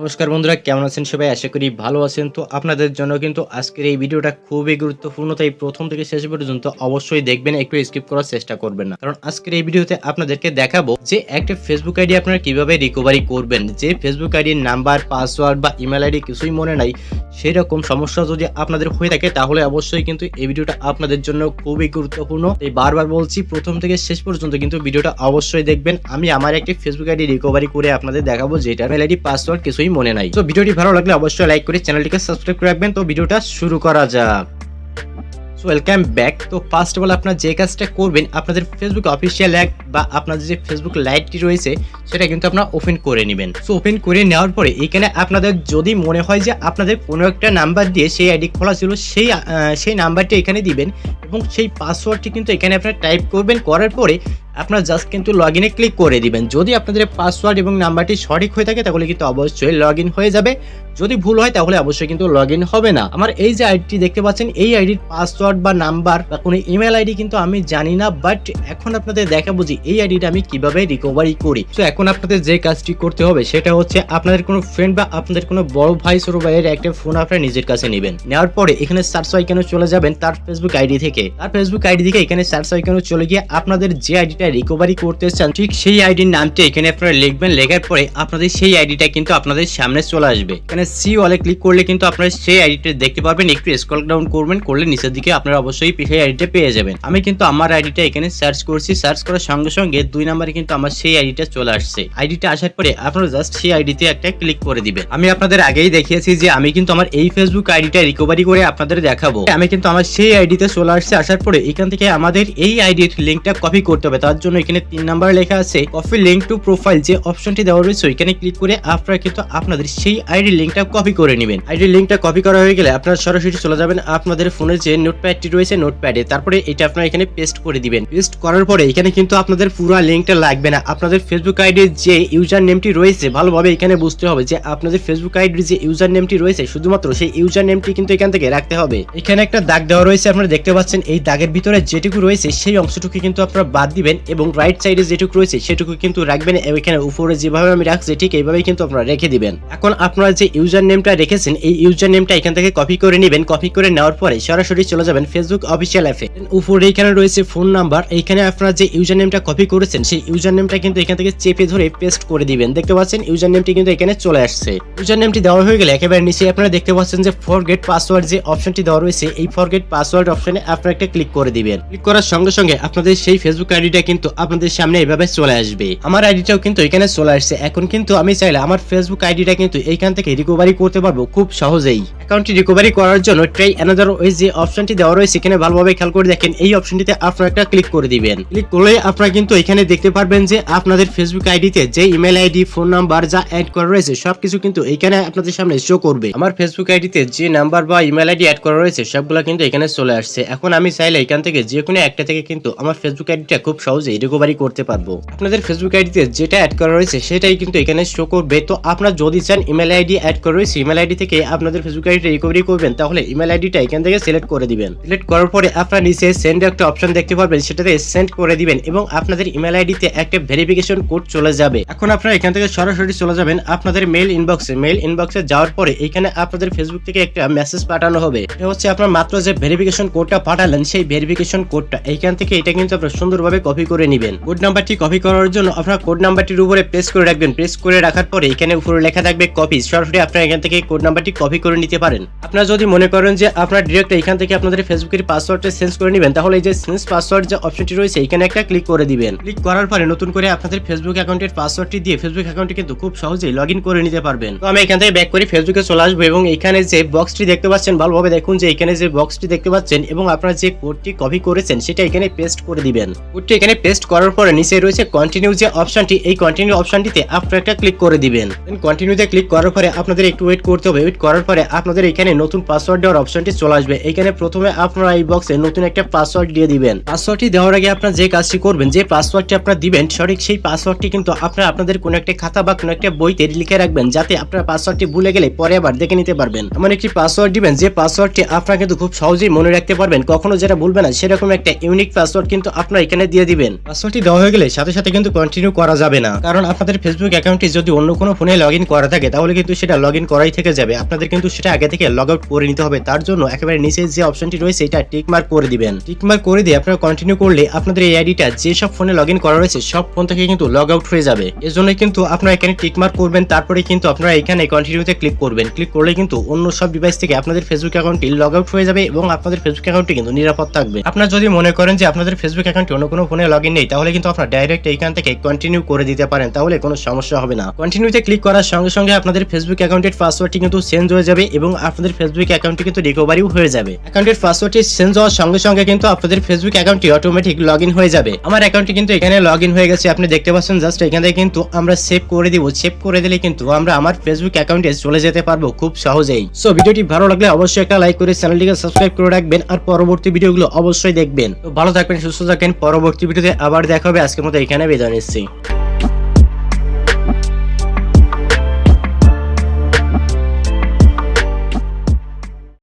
নমস্কার বন্ধুরা, কেমন আছেন সবাই? আশা করি ভালো আছেন। তো আপনাদের জন্য কিন্তু আজকের এই ভিডিওটা খুবই গুরুত্বপূর্ণ, তাই প্রথম থেকে শেষ পর্যন্ত অবশ্যই দেখবেন, একটু স্কিপ করার চেষ্টা করবেন না। কারণ আজকের এই ভিডিওতে আপনাদেরকে দেখাবো যে একটা ফেসবুক আইডি আপনারা কীভাবে রিকভারি করবেন, যে ফেসবুক আইডির নাম্বার পাসওয়ার্ড বা ইমেল আইডি কিছুই মনে নাই সেই রকম সমস্যা যদি আপনাদের হয়ে থাকে, তাহলে অবশ্যই কিন্তু এই ভিডিওটা আপনাদের জন্য খুবই গুরুত্বপূর্ণ। এই বারবার বলছি, প্রথম থেকে শেষ পর্যন্ত কিন্তু ভিডিওটা অবশ্যই দেখবেন। আমি আমার একটি ফেসবুক আইডি রিকভারি করে আপনাদের দেখাবো যেটা মেল আইডি পাসওয়ার্ড কিছুই মনে নাই। তো ভিডিওটি ভালো লাগলে অবশ্যই লাইক করে চ্যানেলটিকে সাবস্ক্রাইব করে রাখবেন। তো ভিডিওটা শুরু করা যাক। সো ওয়েলকাম ব্যাক তো ফার্স্ট অফ অল আপনার যে কাজটা করবেন, আপনাদের ফেসবুক অফিসিয়াল অ্যাপ বা আপনাদের যে ফেসবুক লাইটটি রয়েছে, সেটা কিন্তু আপনার ওপেন করে নেবেন। সো ওপেন করে নেওয়ার পরে এখানে আপনাদের যদি মনে হয় যে আপনাদের কোনো একটা নাম্বার দিয়ে সেই আইডি খোলা ছিল, সেই সেই নাম্বারটি এখানে দিবেন এবং সেই পাসওয়ার্ডটি কিন্তু এখানে আপনার টাইপ করবেন, করার পরে আপনার জাস্ট কিন্তু লগ ইনে ক্লিক করে দিবেন। যদি আপনাদের পাসওয়ার্ড এবং নাম্বারটি সঠিক হয়ে থাকে, তাহলে কিন্তু অবশ্যই লগ হয়ে যাবে। যদি ভুল হয়, তাহলে অবশ্যই কিন্তু লগ হবে না। আমার এই যে আইডিটি দেখতে পাচ্ছেন, এই আইডির পাসওয়ার্ড বা নাম্বার বা কোনো ইমেল আইডি কিন্তু আমি জানি না বাট এখন আপনাদের দেখাবো যে এই আইডিটা আমি কীভাবে রিকভারি করি? তো এখন আপনাদের যে কাজটি করতে হবে, সেটা হচ্ছে আপনাদের কোনো ফ্রেন্ড বা আপনাদের কোনো বড় ভাই, ছোট ভাইয়ের একটা ফোন আপনারা নিজের কাছে নেবেন। নেওয়ার পরে এখানে সার্চ আইকনে চলে যাবেন তার ফেসবুক আইডি থেকে। তার ফেসবুক আইডি থেকে এখানে সার্চ আইকনে চলে গিয়ে আপনাদের যে আইডিটা রিকভারি করতে চান, ঠিক সেই আইডির নামটি এখানে আপনারা লিখবেন। লেখার পরে আপনাদের সেই আইডিটা কিন্তু আপনাদের সামনে চলে আসবে। এখানে সি ওয়ালে ক্লিক করলে কিন্তু আপনারা সেই আইডিটা দেখতে পারবেন। একটু স্ক্রল ডাউন করবেন, করলে নিচের দিকে আপনারা অবশ্যই সেই আইডিটা পেয়ে যাবেন। আমি কিন্তু আমার আইডিটা এখানে সার্চ করছি। সার্চ করার সঙ্গে সঙ্গে সঙ্গে দুই নম্বরে কিন্তু আমার সেই আইডিটা চলে আসছে। আইডিটা আসার পরে আপনারা জাস্ট সেই আইডিতে একটা ক্লিক করে দিবেন। আমি আপনাদের আগেই দেখিয়েছি যে আমি কিন্তু আমার এই ফেসবুক আইডিটা রিকভারি করে আপনাদের দেখাবো। আমি কিন্তু আমার সেই আইডিতে চলে আসছে, আসার পরে এখান থেকে আমাদের এই আইডির লিঙ্কটা কপি করতে হবে। তার জন্য এখানে তিন নাম্বার লেখা আছে কপি লিঙ্ক টু প্রোফাইল যে অপশনটি দেওয়া রয়েছে, ওইখানে ক্লিক করে আপনারা কিন্তু আপনাদের সেই আইডি লিঙ্কটা কপি করে নেবেন। আইডি লিঙ্কটা কপি করা হয়ে গেলে আপনারা সরাসরি চলে যাবেন আপনাদের ফোনের যে নোটপ্যাডটি রয়েছে নোটপ্যাডে তারপরে এটা আপনারা এখানে পেস্ট করে দিবেন। পেস্ট করার পরে এখানে কিন্তু আপনাদের পুরো লিঙ্কটা লাগবে না। আপনাদের ফেসবুক আইডির যে ইউজার নেমটি রয়েছে, ভালোভাবে এখানে বুঝতে হবে যে আপনাদের ফেসবুক আইডির যে ইউজার নেমটি রয়েছে, শুধুমাত্র সেই ইউজার নেমটি কিন্তু এখান থেকে রাখতে হবে। এখানে একটা দাগ দেওয়া রয়েছে, আপনারা দেখতে পাচ্ছেন, এই দাগের ভিতরে যেটুকু রয়েছে, সেই অংশটুকু কিন্তু আপনারা বাদ দিবেন এবং রাইট সাইডে যেটুকু রয়েছে, সেটুকু কিন্তু রাখবেন এবং এখানে উপরে যেভাবে আমি রাখছি, ঠিক এইভাবেই কিন্তু আপনারা রেখে দিবেন। এখন আপনারা যে ইউজার নেমটা রেখেছেন, এই ইউজার নেমটা এখান থেকে কপি করে নেবেন। কপি করে নেওয়ার পরে সরাসরি চলে যাবেন ফেসবুক অফিসিয়াল অ্যাপে উপরে এখানে রয়েছে ফোন নাম্বার এইখানে আপনারা যে ইউজার নেমটা কপি করেছেন, সেই ইউজার নেমটা কিন্তু এখান থেকে চেপে ধরে পেস্ট করে দিবেন। দেখতে পাচ্ছেন ইউজার নেমটি কিন্তু এখানে চলে আসছে। ইউজার নেমটি দেওয়া হয়ে গেলে একেবারে নিচে আপনারা দেখতে পাচ্ছেন যে ফরগেট পাসওয়ার্ড যে অপশনটি দেওয়া রয়েছে, এই ফরগেট পাসওয়ার্ড অপশনে আপনারা একটা ক্লিক করে দিবেন। ক্লিক করার সঙ্গে সঙ্গে আপনাদের সেই ফেসবুক আইডিটা কিন্তু আপনাদের সামনে এইভাবে চলে আসবে। আমার আইডিটাও কিন্তু এখানে চলে আসছে। এখন কিন্তু আমি চাইলে আমার ফেসবুক আইডিটা কিন্তু এইখান থেকে রিকভারি করতে পারব খুব সহজেই। অ্যাকাউন্টটি রিকভারি করার জন্য ট্রাই অ্যানাদার ওই যে অপশনটি দেওয়া রয়েছে, এখানে ভালোভাবে খেয়াল করে দেখেন, এই অপশনটিতে আপনারা একটা ক্লিক করে দিবেন। ক্লিক করলে আপনারা কিন্তু এখানে দেখতে পারবেন যে আপনাদের ফেসবুক আইডিতে যে ইমেল আইডি ফোন নাম্বার যা অ্যাড করা রয়েছে, সবকিছু কিন্তু এখানে আপনাদের সামনে শো করবে। আমার ফেসবুক আইডিতে যে নাম্বার বা ইমেল আইডি অ্যাড করা রয়েছে, সবগুলো কিন্তু এখানে চলে আসছে। এখন আমি চাইলে এখান থেকে যে কোনো একটা থেকে কিন্তু আমার ফেসবুক আইডিটা খুব সহজেই রিকভারি করতে পারব। আপনাদের ফেসবুক আইডিতে যেটা অ্যাড করা রয়েছে, সেটাই কিন্তু এখানে শো করবে। তো আপনার যদি চান ইমেল আইডি অ্যাড করা রয়েছে ইমেল আইডি থেকে আপনাদের ফেসবুক আইডিটা রিকভারি করবেন, তাহলে ইমেল আইডিটা এখান থেকে সিলেক্ট করে দিবেন। সিলেক্ট করার পরে আপনার নিচে সেন্ড একটা অপশন দেখতে পারবেন, সেটাতে সেন্ড করে দিবেন এবং আপনাদের ইমেল আইডিতে একটা ভেরিফিকেশন কোড চলে যাবে। এখন আপনারা এখান থেকে সরাসরি চলে যাবেন আপনাদের মেল ইনবক্সে মেল ইনবক্সে যাওয়ার পরে এখানে আপনাদের ফেসবুক থেকে একটা মেসেজ পাঠানো হবে। এটা হচ্ছে আপনার মাত্র যে ভেরিফিকেশন কোডটা পাঠালেন, সেই ভেরিফিকেশন কোডটা এইখান থেকে এটা কিন্তু আপনারা সুন্দরভাবে কপি করে নেবেন। কোড নাম্বারটি কপি করার জন্য আপনার কোড নাম্বারটির উপরে প্রেস করে রাখবেন। প্রেস করে রাখার পরে এখানে উপরে লেখা থাকবে কপি সরাসরি আপনারা এখান থেকে কোড নাম্বারটি কপি করে নিতে পারেন আপনারা যদি মনে করেন যে আপনার ডিরেক্ট এখান থেকে আপনাদের ফেসবুকের পাসওয়ার্ডটা চেঞ্জ করে নেবেন, তাহলে এই যে চেঞ্জ পাসওয়ার্ড যে অপশনটি রয়েছে এখানে একটা ক্লিক করে দিবেন। ক্লিক করার পরে নতুন করে আপনাদের ফেসবুক অ্যাকাউন্টের পাসওয়ার্ডটি দিয়ে ফেসবুক অ্যাকাউন্টে কিন্তু খুব সহজেই লগ করে নিতে পারবেন। তো আমি এখান থেকে ব্যাক করে ফেসবুকে চলে আসব এবং এখানে যে বক্সটি দেখতে পাচ্ছেন, ভালোভাবে দেখুন যে এখানে যে বক্সটি দেখতে পাচ্ছেন এবং আপনার যে কোডটি কপি করেছেন, সেটা এখানে পেস্ট করে দিবেন। কোডটি এখানে পেস্ট করার পরে নিচে রয়েছে কন্টিনিউ যে অপশনটি এই কন্টিনিউ অপশনটিতে আপনারা একটা ক্লিক করে দিবেন। কন্টিনিউতে ক্লিক করার পরে আপনাদের একটু ওয়েট করতে হবে। ওয়েট করার পরে আপনাদের আপনাদের এখানে নতুন পাসওয়ার্ড দেওয়ার অপশনটি চলে আসবে। এখানে প্রথমে আপনারা এই বক্সে নতুন একটা পাসওয়ার্ড দিয়ে দিবেন। পাসওয়ার্ডটি দেওয়ার আগে আপনার যে কাজটি করবেন, যে পাসওয়ার্ডটি আপনারা দিবেন, সঠিক সেই পাসওয়ার্ডটি কিন্তু আপনারা আপনাদের কোনো একটা খাতা বা কোনো একটা বইতে লিখে রাখবেন, যাতে আপনার পাসওয়ার্ডটি ভুলে গেলে পরে আবার দেখে নিতে পারবেন। এমন একটি পাসওয়ার্ড দিবেন, যে পাসওয়ার্ডটি আপনারা কিন্তু খুব সহজেই মনে রাখতে পারবেন, কখনো যেটা ভুলবে না, সেরকম একটা ইউনিক পাসওয়ার্ড কিন্তু আপনারা এখানে দিয়ে দিবেন। পাসওয়ার্ডটি দেওয়া হয়ে গেলে সাথে সাথে কিন্তু কন্টিনিউ করা যাবে না। কারণ আপনাদের ফেসবুক অ্যাকাউন্টটি যদি অন্য কোনো ফোনে লগ করা থাকে, তাহলে কিন্তু সেটা লগ করাই থেকে যাবে। আপনাদের কিন্তু সেটা আগে থেকে লগ আউট করে নিতে হবে, তার জন্য একেবারে নিচে যে অপশনটি রয়েছে, এটা টিক মার্ক করে দিবেন। টিক মার্ক করে দিয়ে আপনারা কন্টিনিউ করলে আপনাদের এই আইডিটা যে সব ফোনে লগ করা রয়েছে, সব ফোন থেকে কিন্তু লগ আউট হয়ে যাবে। এর জন্য কিন্তু আপনারা এখানে টিক মার্ক করবেন, তারপরে কিন্তু আপনারা এখানে কন্টিনিউতে ক্লিক করবেন। ক্লিক করলে কিন্তু অন্য সব ডিভাইস থেকে আপনাদের ফেসবুক অ্যাকাউন্টটি লগ আউট হয়ে যাবে এবং আপনাদের ফেসবুক অ্যাকাউন্টটি কিন্তু নিরাপদ থাকবে। আপনারা যদি মনে করেন যে আপনাদের ফেসবুক অ্যাকাউন্টে অন্য কোনো ফোনে লগ নেই, তাহলে কিন্তু আপনারা ডাইরেক্ট এইখান থেকে কন্টিনিউ করে দিতে পারেন, তাহলে কোনো সমস্যা হবে না। কন্টিনিউতে ক্লিক করার সঙ্গে সঙ্গে আপনাদের ফেসবুক অ্যাকাউন্টের পাসওয়ার্ডটি কিন্তু চেঞ্জ হয়ে যাবে এবং আপনাদের ফেসবুক অ্যাকাউন্টটি কিন্তু রিকভারিও হয়ে যাবে। অ্যাকাউন্টের পাসওয়ার্ডটি চেঞ্জ হওয়ার সঙ্গে সঙ্গে কিন্তু আপনাদের ফেসবুক অ্যাকাউন্টটি অটোমেটিক লগ হয়ে যাবে। আমার অ্যাকাউন্টটি কিন্তু এখানে লগ হয়ে গেছে, আপনি দেখতে পাচ্ছেন জাস্ট এখান থেকে কিন্তু আমরা সেভ করে দিব। সেভ করে দিলে কিন্তু আমরা আমার ফেসবুক অ্যাকাউন্টে চলে যেতে পারব খুব সহজেই। সো ভিডিওটি ভালো লাগলে অবশ্যই একটা লাইক করে চ্যানেলটিকে সাবস্ক্রাইব করে রাখবেন আর পরবর্তী ভিডিওগুলো অবশ্যই দেখবেন। তো ভালো থাকবেন, সুস্থ থাকবেন। পরবর্তী ভিডিওতে আবার দেখা হবে। আজকের মতো এখানে বিদায় নিচ্ছি।